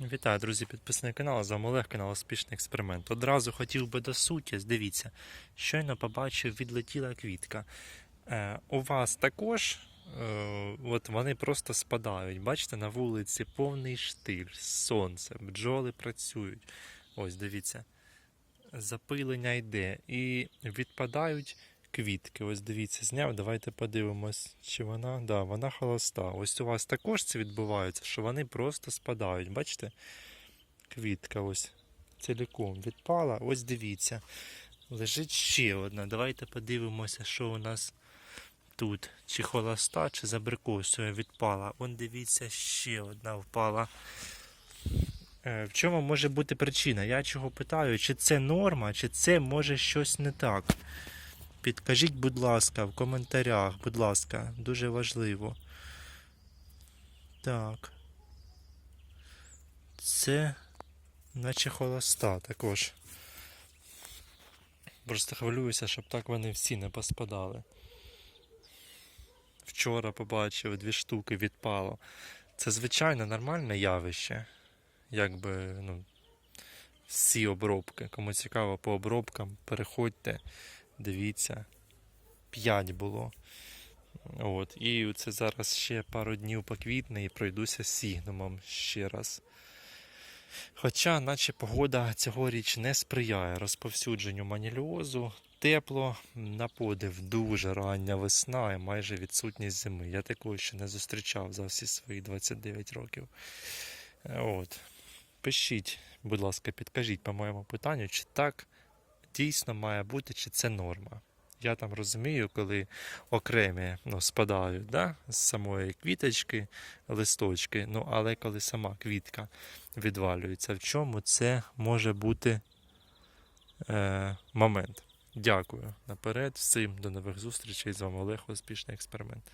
Вітаю, друзі, підписники каналу. З вами Олег, канал Успішний експеримент. Одразу хотів би до суті. Дивіться, щойно побачив, відлетіла квітка. Е, у вас також е, от вони просто спадають. Бачите, на вулиці повний штиль, сонце, бджоли працюють. Ось дивіться, запилення йде. І відпадають квітки. Ось дивіться, зняв. Давайте подивимось, чи вона. Да, вона холоста. Ось у вас також це відбувається, що вони просто спадають. Бачите? Квітка ось ціліком відпала. Ось дивіться. Лежить ще одна. Давайте подивимося, що у нас тут. Чи холоста, чи з абрикосою відпала. Вон дивіться, ще одна впала. Е, В чому може бути причина? Я чого питаю, чи це норма, чи це може щось не так. Підкажіть, будь ласка, в коментарях, будь ласка, дуже важливо. Так. Це наче холоста також. Просто хвилююся, щоб так вони всі не поспадали. Вчора побачив дві штуки відпало. Це звичайно нормальне явище. Якби, ну, всі обробки. Кому цікаво по обробкам, переходьте, дивіться. П'ять було. От. І це зараз ще пару днів поквітне і пройдуся сігнумом ще раз. Хоча, наче погода цьогоріч не сприяє розповсюдженню маніліозу, тепло на подив, дуже рання весна і майже відсутність зими. Я такого ще не зустрічав за всі свої 29 років. От. Пишіть, будь ласка, підкажіть по моєму питанню, чи так дійсно має бути, чи це норма. Я там розумію, коли окремі ну, спадають да, з самої квіточки, листочки, ну але коли сама квітка відвалюється, в чому це може бути е, момент. Дякую наперед. Всім до нових зустрічей. З вами Олег, успішний експеримент.